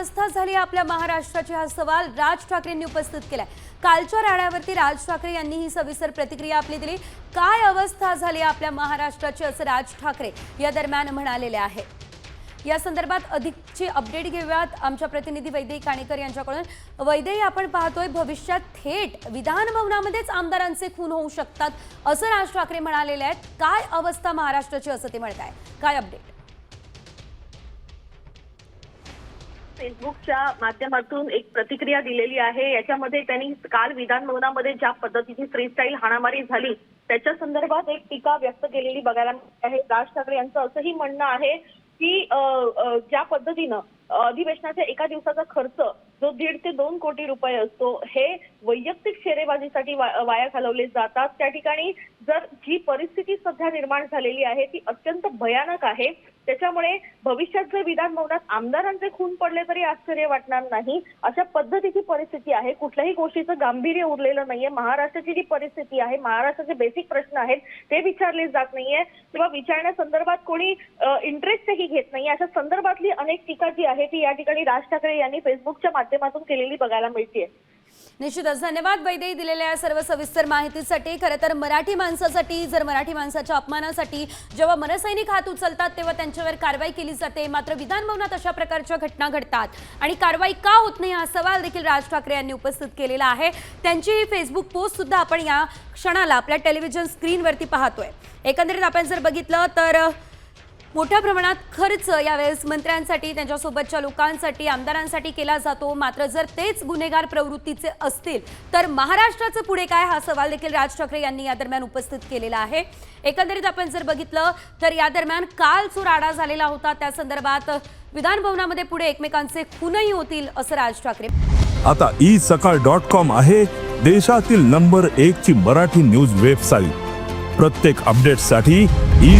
अवस्था झाली आपल्या महाराष्ट्राची हा सवाल राज ठाकरेंनी उपस्थित केलाय. कालच्या राड्यावरती राज ठाकरे यांनी ही सविस्तर प्रतिक्रिया आपली दिली. काय अवस्था झाली आपल्या महाराष्ट्राची असं राज ठाकरे या दरम्यान म्हणालेले आहे. या संदर्भात अधिकची अपडेट घेऊयात आमच्या प्रतिनिधी वैदेही काणेकर यांच्याकडून. वैदेही आपण पाहतोय भविष्यात थेट विधान भवनामध्येच आमदारांचे खून होऊ शकतात असं राज ठाकरे म्हणालेले आहेत. काय अवस्था महाराष्ट्राची असं ते म्हणत आहे काय अपडेट? फेसबुकच्या माध्यमातून एक प्रतिक्रिया दिलेली आहे. याच्यामध्ये त्यांनी काल विधान भवनामध्ये ज्या पद्धतीची फ्रीस्टाईल हाणामारी झाली त्याच्या संदर्भात एक टीका व्यक्त केलेली बघायला मिळते आहे. राज ठाकरे यांचं असंही म्हणणं आहे की अ, ज्या पद्धतीनं अधिवेशनाच्या एका दिवसाचा खर्च जो दीड ते दोन कोटी रुपये असतो हे वैयक्तिक शेरेबाजीसाठी वाया घालवले जातात. त्या ठिकाणी जर परिस्थिती सध्या निर्माण झालेली आहे ती अत्यंत भयानक आहे. त्याच्यामुळे भविष्यात जर विधान भवनात आमदारांचे खून पडले तरी आश्चर्य वाटणार नाही. अशा पद्धतीची परिस्थिती आहे. कुठल्याही गोष्टीचं गांभीर्य उरलेलं नाहीये. महाराष्ट्राची जी परिस्थिती आहे महाराष्ट्राचे बेसिक प्रश्न आहेत ते विचारले जात नाहीये. किंवा विचारण्यासंदर्भात कोणी इंटरेस्टही घेत नाही अशा संदर्भातली अनेक टीका जी आहे ती या ठिकाणी राज ठाकरे यांनी फेसबुकच्या माध्यमातून केलेली बघायला मिळते निश्चितच धन्यवाद वैदे दिलेल्या या सर्व सविस्तर माहितीसाठी. खरं तर मराठी माणसासाठी जर मराठी माणसाच्या अपमानासाठी जेव्हा मनसैनिक हात उचलतात तेव्हा त्यांच्यावर कारवाई केली जाते. मात्र विधानभवनात अशा प्रकारच्या घटना घडतात. आणि कारवाई का होत नाही हा सवाल देखील राज ठाकरे यांनी उपस्थित केलेला आहे. त्यांची ही फेसबुक पोस्ट सुद्धा आपण या क्षणाला आपल्या टेलिव्हिजन स्क्रीनवरती पाहतोय. एकंदरीत आपण जर बघितलं तर मोठ्या प्रमाणात खर्च यावेळेस मंत्र्यांसाठी त्यांच्यासोबतच्या लोकांसाठी आमदारांसाठी केला जातो. मात्र जर तेच गुन्हेगार प्रवृत्तीचे असतील तर महाराष्ट्राचं पुढे काय? हा सवाल देखील राज ठाकरे यांनी या दरम्यान उपस्थित केलेला आहे. एकंदरीत आपण जर बघितलं तर या दरम्यान काल जो राडा झालेला होता त्या संदर्भात विधानभवनामध्ये पुढे एकमेकांचे खूनही होतील असं राज ठाकरे आता ई सकाळ डॉट कॉम आहे. देशातील नंबर एक ची मराठी न्यूज वेबसाईट. प्रत्येक अपडेटसाठी ई